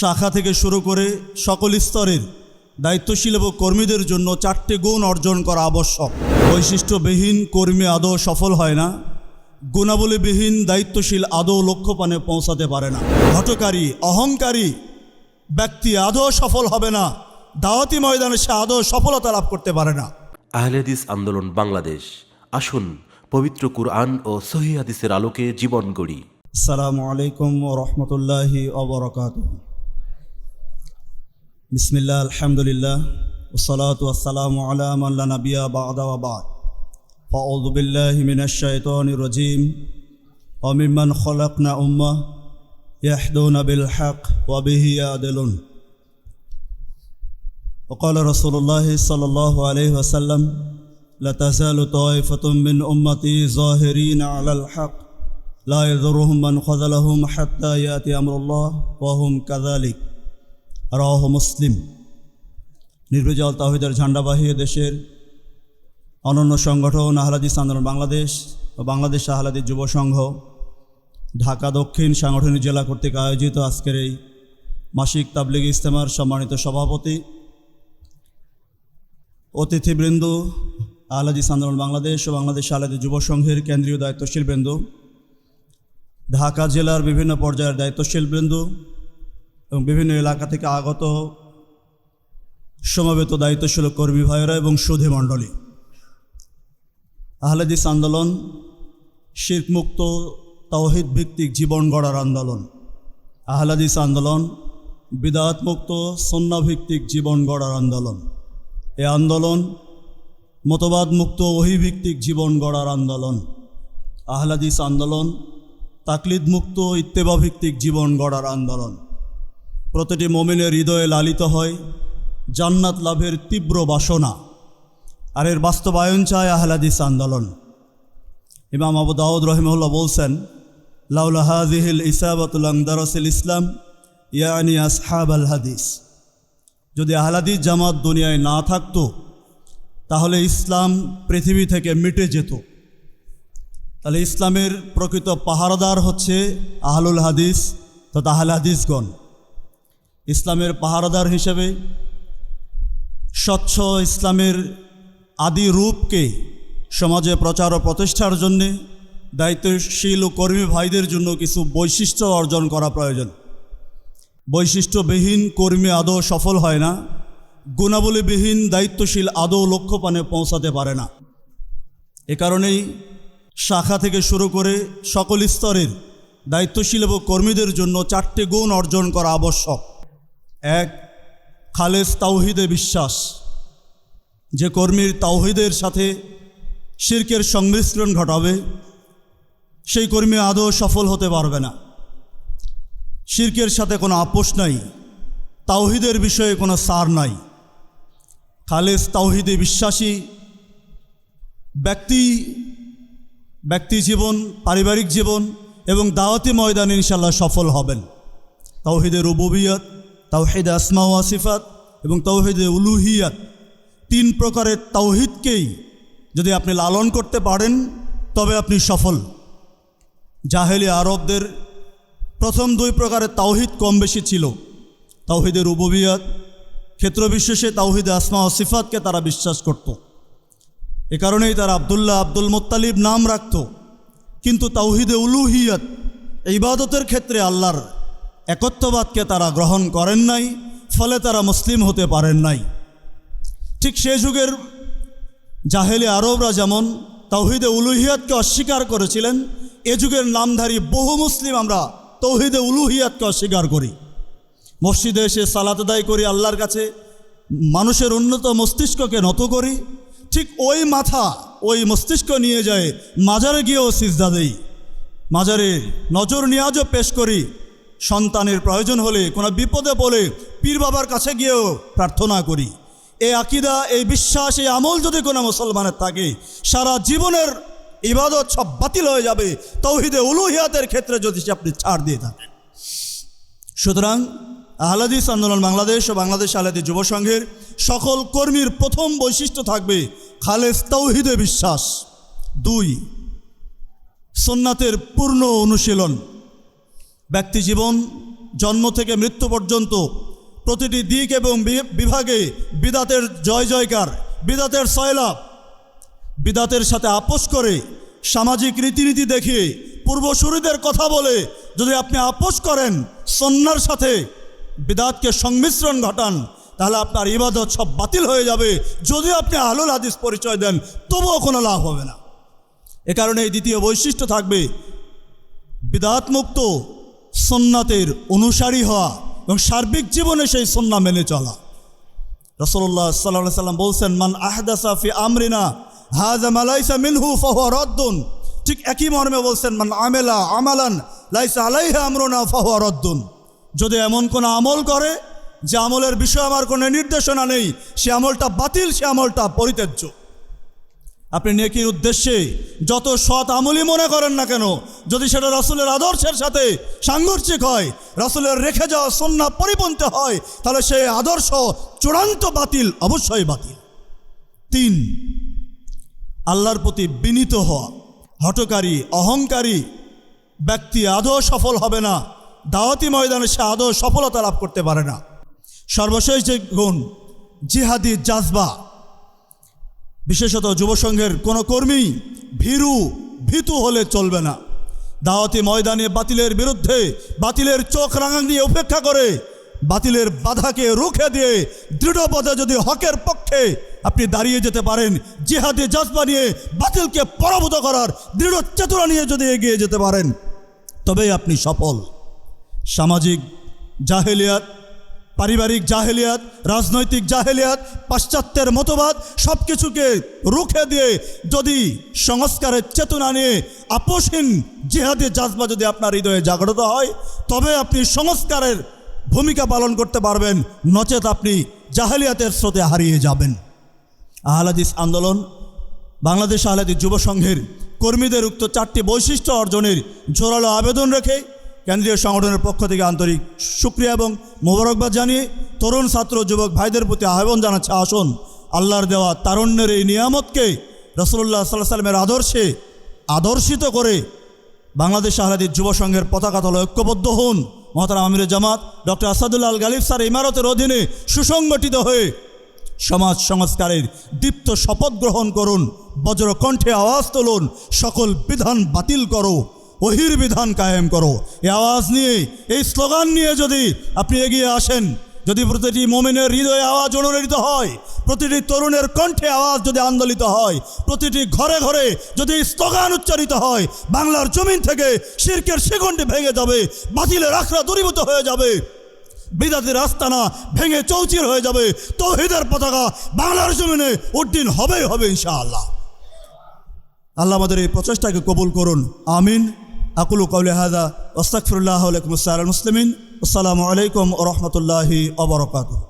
শাখা থেকে শুরু করে সকল স্তরের দায়িত্বশীল এবং কর্মীদের জন্য চারটে গুণ অর্জন করা আবশ্যক। বৈশিষ্ট্যবিহীন কর্মী আদৌ সফল হয় না গুণাবলীবিহীন দায়িত্বশীল আদৌ লক্ষ্যপানে পৌঁছাতে পারে না। হটকারী অহংকারী ব্যক্তি আদৌ সফল হবে না দাওয়াতি ময়দানে সে আদৌ সফলতা লাভ করতে পারে না। আহলেদিস আন্দোলন বাংলাদেশ। আসুন পবিত্র কুরআন ও সহি হাদিসের আলোকে জীবন গড়ি। আসসালামু আলাইকুম রহমতুল্লাহি অবরকাত বিসমিল্লাহ আলহামদুলিল্লাহ ওসলাত আসসালামু আলা মাল্লা নবিয়া বাদা বাদ فأعوذ بالله من الشيطان الرجيم وممن خلقنا أمة يحدون بالحق وبه يعدلون وقال رسول الله صلى الله عليه وسلم لا تزال طائفة من أمتي ظاهرين على الحق لا يضرهم من خذلهم حتى يأتي أمر الله وهم كذلك রাহ মুসলিম। নির্বিজল তাহিদের ঝান্ডাবাহী দেশের অনন্য সংগঠন আহলাদিস আন্দোলন বাংলাদেশ ও বাংলাদেশ আহলাদি যুব সংঘ, ঢাকা দক্ষিণ সাংগঠনিক জেলা কর্তৃক আয়োজিত আজকের এই মাসিক তাবলিগ ইস্তেমার সম্মানিত সভাপতি, অতিথিবৃন্দ, আহলাদিস আন্দোলন বাংলাদেশ ও বাংলাদেশ আহলাদি যুব সংঘের কেন্দ্রীয় দায়িত্বশীল বৃন্দ ঢাকা জেলার বিভিন্ন পর্যায়ের দায়িত্বশীল বৃন্দ এবং বিভিন্ন এলাকা থেকে আগত সমাবেত দায়িত্বশীল কর্মী ভাইয়েরা এবং সুধী মণ্ডলী। আহলেদিস আন্দোলন শিরমুক্ত তাওহিদ ভিত্তিক জীবন গড়ার আন্দোলন, আহলাদিস আন্দোলন, বিদাতমুক্ত সন্নাভিত্তিক জীবন গড়ার আন্দোলন, এ আন্দোলন মতবাদ মুক্ত ওহিভিত্তিক জীবন গড়ার আন্দোলন, আহলাদিস আন্দোলন তাকলিদ মুক্ত ইত্তেবাভিত্তিক জীবন গড়ার আন্দোলন। প্রতিটি মোমিনের হৃদয়ে লালিত হয়, জান্নাত লাভের তীব্র বাসনা। আর এর বাস্তবায়ন চায় আহলাদিস আন্দোলন। ইমাম আবু দাউদ রহিমউল্লাহ বলছেন, লাউলা হাজিহিল ইসাবাতুল দারসিল ইসলাম, ইয়ানি আসহাব আল হাদিস। যদি আহলাদিস জামাত দুনিয়ায় না থাকতো, তাহলে ইসলাম পৃথিবী থেকে মিটে যেত। তাহলে ইসলামের প্রকৃত পাহারাদার হচ্ছে আহলুল হাদিস তথা আহল ইসলামের পাহারাদার হিসেবে স্বচ্ছ ইসলামের আদি রূপকে সমাজে প্রচার ও প্রতিষ্ঠার জন্যে দায়িত্বশীল ও কর্মী ভাইদের জন্য কিছু বৈশিষ্ট্য অর্জন করা প্রয়োজন। বৈশিষ্ট্যবিহীন কর্মী আদৌ সফল হয় না, গুণাবলীবিহীন দায়িত্বশীল আদৌ লক্ষ্যপানে পৌঁছাতে পারে না। এ কারণেই শাখা থেকে শুরু করে সকল স্তরের দায়িত্বশীল এবং কর্মীদের জন্য চারটি গুণ অর্জন করা আবশ্যক। এক, খালেস তাওহিদে বিশ্বাস। যে কর্মীর তাওহিদের সাথে শির্কের সংমিশ্রণ ঘটাবে, সেই কর্মী আদৌ সফল হতে পারবে না। শির্কের সাথে কোনো আপোষ নাই, তাওহিদের বিষয়ে কোনো সার নাই। খালেস তাওহিদে বিশ্বাসী ব্যক্তি ব্যক্তি জীবন, পারিবারিক জীবন এবং দাওয়াতি ময়দানে ইনশাল্লাহ সফল হবেন। তাওহিদের রুবুবিয়ত তাওহিদে আসমা ও আসিফাত এবং তৌহিদে উলুহিয়াত। তিন প্রকারের তাওহিদকেই যদি আপনি লালন করতে পারেন, তবে আপনি সফল। জাহেলি আরবদের প্রথম দুই প্রকারের তাওহিদ কম বেশি ছিল। তাওহিদের উববিয়াত ক্ষেত্রবিশেষে তাওহিদে আসমা ও সিফাতকে তারা বিশ্বাস করত। এ কারণেই তারা আবদুল্লাহ আব্দুল মোত্তালিব নাম রাখত। কিন্তু তাওহিদে উলুহিয়াত, ইবাদতের ক্ষেত্রে আল্লাহর একত্ববাদকে তারা গ্রহণ করেন নাই, ফলে তারা মুসলিম হতে পারেন নাই। ঠিক সে যুগের জাহেলি আরবরা যেমন তৌহিদে উলুহিয়াতকে অস্বীকার করেছিলেন, এ যুগের নামধারী বহু মুসলিম আমরা তৌহিদে উলুহিয়াতকে অস্বীকার করি। মসজিদে এসে সালাত আদায় করি আল্লাহর কাছে, মানুষের উন্নত মস্তিষ্ককে নত করি, ঠিক ওই মাথা, ওই মস্তিষ্ক নিয়ে যায়, মাজারে গিয়েও সিজদা দেই। মাজারে নজর নিয়াজও পেশ করি সন্তানের প্রয়োজন হলে, কোনো বিপদে পড়ে পীর বাবার কাছে গিয়েও প্রার্থনা করি। এই আকিদা, এই বিশ্বাস, এই আমল যদি কোনো মুসলমানের থাকে, সারা জীবনের ইবাদত সব বাতিল হয়ে যাবে, তৌহিদে উলুহিয়াতের ক্ষেত্রে যদি আপনি ছাড় দিয়ে থাকেন। সুতরাং আহলাদিস আন্দোলন বাংলাদেশ ও বাংলাদেশ আহলাদি যুব সংঘের সকল কর্মীর প্রথম বৈশিষ্ট্য থাকবে খালেস তৌহিদে বিশ্বাস। দুই সোননাথের পূর্ণ অনুশীলন। ব্যক্তি জীবন, জন্ম থেকে মৃত্যু পর্যন্ত প্রতিটি দিক এবং বিভাগে বিদাতের জয় জয়কার, বিদাতের সয়লাভ, বিদাতের সাথে আপোষ করে সামাজিক রীতিনীতি দেখিয়ে পূর্বসূরিদের কথা বলে যদি আপনি আপোষ করেন সন্ন্যার সাথে বিদাতকে সংমিশ্রণ ঘটান, তাহলে আপনার ইবাদত সব বাতিল হয়ে যাবে। যদি আপনি আহলুল হাদিস পরিচয় দেন, তবুও কোনো লাভ হবে না। এ কারণে এই দ্বিতীয় বৈশিষ্ট্য থাকবে বিদাত মুক্ত সন্ন্যাতের অনুসারী হওয়া এবং সার্বিক জীবনে সেই সন্না মেনে চলা। রসল্লাহ সাল্লাহ সাল্লাম বলছেন, মান আহদাসা ফি আমরিনা হাজা মালাইসা মিনহু ফাহুয়া ঠিক একই মর্মে বলছেন, মান আমেলা আমালান, লাইসা আলাইহা আমরুনা ফাহুয়া রদ্দুন। যদি এমন কোনো আমল করে, যে আমলের বিষয়ে আমার কোনো নির্দেশনা নেই, সে আমলটা বাতিল, সে আমলটা পরিত্যাজ্য। আপনি নেকির উদ্দেশ্যে যত সৎ আমলই মনে করেন না কেন, যদি সেটা রাসুলের আদর্শের সাথে সাংঘর্ষিক হয়, রাসুলের রেখে যাওয়া সন্না পরিপন্থী হয়, তাহলে সেই আদর্শ চূড়ান্ত বাতিল অবশ্যই বাতিল। তিন, আল্লাহর প্রতি বিনীত হওয়া। হটকারী অহংকারী ব্যক্তি আদৌ সফল হবে না। দাওয়াতি ময়দানে সে আদৌ সফলতা লাভ করতে পারে না। সর্বশেষ যে গুণ, জিহাদি জাজবা। বিশেষত যুবসংঘের কোনো কর্মী ভীরু, ভীতু হলে চলবে না। দাওয়াতি ময়দানে বাতিলের বিরুদ্ধে বাতিলের চোখ রাঙাং দিয়ে উপেক্ষা করে, বাতিলের বাধাকে রুখে দিয়ে দৃঢ় পদে যদি হকের পক্ষে আপনি দাঁড়িয়ে যেতে পারেন, জিহাদি জজবা নিয়ে বাতিলকে পরাভূত করার দৃঢ় চেতনা নিয়ে যদি এগিয়ে যেতে পারেন, তবেই আপনি সফল। সামাজিক জাহেলিয়াত পারিবারিক জাহেলিয়াত, রাজনৈতিক জাহেলিয়াত, পাশ্চাত্যের মতবাদ সব কিছুকে রুখে দিয়ে যদি সংস্কারের চেতনা নিয়ে আপোষহীন জিহাদি জাজবা যদি আপনার হৃদয়ে জাগ্রত হয়, তবে আপনি সংস্কারের ভূমিকা পালন করতে পারবেন, নচেত আপনি জাহেলিয়াতের স্রোতে হারিয়ে যাবেন। আহলাদিস আন্দোলন, বাংলাদেশ আহলাদি যুব সংঘের কর্মীদের উক্ত চারটি বৈশিষ্ট্য অর্জনের জোরালো আবেদন রেখে কেন্দ্রীয় সংগঠনের পক্ষ থেকে আন্তরিক সুক্রিয়া এবং মোবারকবাদ জানিয়ে তরুণ ছাত্র যুবক ভাইদের প্রতি আহ্বান জানাচ্ছে। আসুন, আল্লাহর দেওয়া তারণ্যের এই নিয়ামতকে রসুল্লাহ সাল্লাহ সাল্লামের আদর্শে আদর্শিত করে বাংলাদেশ আহলাদি যুব সংঘের পতাকা তলে ঐক্যবদ্ধ হন। মহতারা আমির জামাত ডক্টর আসাদুল্লাহ গালিব স্যার ইমারতের অধীনে সুসংগঠিত হয়ে সমাজ সংস্কারের দীপ্ত শপথ গ্রহণ করুন বজ্র কণ্ঠে আওয়াজ তুলুন, সকল বিধান বাতিল করো। ওহির বিধান কায়েম করো। এ আওয়াজ নিয়ে, এই স্লোগান নিয়ে যদি আপনি এগিয়ে আসেন, যদি প্রতিটি মোমেনের হৃদয়ে আওয়াজ অনুরিত হয়, প্রতিটি তরুণের কণ্ঠে আওয়াজ যদি আন্দোলিত হয়, প্রতিটি ঘরে ঘরে যদি স্লোগান উচ্চারিত হয়, বাংলার জমিন থেকে শির্কের শিকণ্ডে ভেঙে যাবে, বাতিলের আখড়া দূরীভূত হয়ে যাবে বিদাতের আস্তানা ভেঙে চৌচির হয়ে যাবে, তৌহিদের পতাকা বাংলার জমিনে উদ্দিন হবেই হবে ইনশাআল্লাহ। আল্লাহ আমাদের এই প্রচেষ্টাকে কবুল করুন। আমিন। আকুলু কৌলে হাদা ওস্তাকফিরুল্লাহ আলাইকুম মুসলিমিন আসসালামু আলাইকুম ও রহমতুল্লাহি অবরকাত